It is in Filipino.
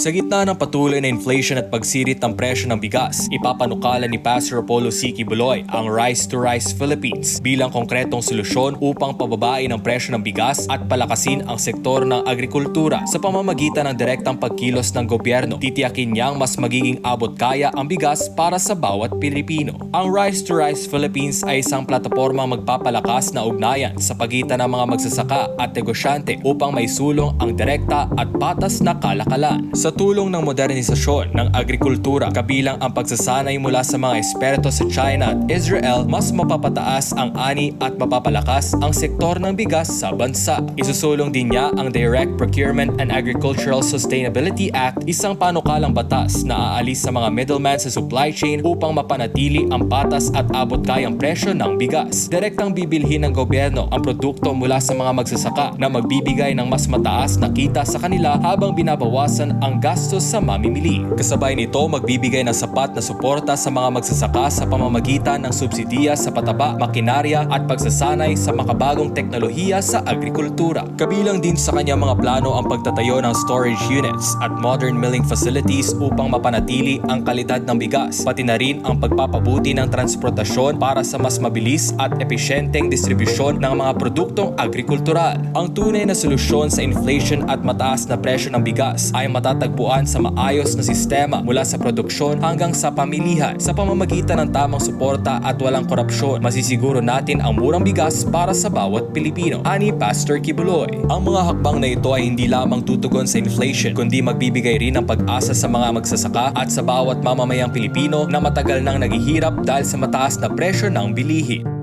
Sa gitna ng patuloy na inflation at pagsirit ng presyo ng bigas, ipapanukala ni Pastor Apollo C. Kibuloy ang Rice to Rice Philippines bilang konkretong solusyon upang pababain ang presyo ng bigas at palakasin ang sektor ng agrikultura sa pamamagitan ng direktang pagkilos ng gobyerno. Titiyakin niyang mas magiging abot kaya ang bigas para sa bawat Pilipino. Ang Rice to Rice Philippines ay isang platapormang magpapalakas na ugnayan sa pagitan ng mga magsasaka at negosyante upang may sulong ang direkta at patas na kalakalan. Sa tulong ng modernisasyon ng agrikultura, kabilang ang pagsasanay mula sa mga esperto sa China at Israel, mas mapapataas ang ani at mapapalakas ang sektor ng bigas sa bansa. Isusulong din niya ang Direct Procurement and Agricultural Sustainability Act, isang panukalang batas na aalis sa mga middleman sa supply chain upang mapanatili ang patas at abot kayang presyo ng bigas. Direktang bibilhin ng gobyerno ang produkto mula sa mga magsasaka na magbibigay ng mas mataas na kita sa kanila habang binabawasan ang gastos sa mamimili. Kasabay nito, magbibigay ng sapat na suporta sa mga magsasaka sa pamamagitan ng subsidiya sa pataba, makinarya at pagsasanay sa makabagong teknolohiya sa agrikultura. Kabilang din sa kanyang mga plano ang pagtatayo ng storage units at modern milling facilities upang mapanatili ang kalidad ng bigas, pati na rin ang pagpapabuti ng transportasyon para sa mas mabilis at epesyenteng distribusyon ng mga produktong agrikultural. Ang tunay na solusyon sa inflation at mataas na presyo ng bigas ay matatagpuan sa maayos na sistema mula sa produksyon hanggang sa pamilihan. Sa pamamagitan ng tamang suporta at walang korupsyon, masisiguro natin ang murang bigas para sa bawat Pilipino. Ani Pastor Kibuloy. Ang mga hakbang na ito ay hindi lamang tutugon sa inflation, kundi magbibigay rin ng pag-asa sa mga magsasaka at sa bawat mamamayang Pilipino na matagal nang naghihirap dahil sa mataas na presyo ng bilihin.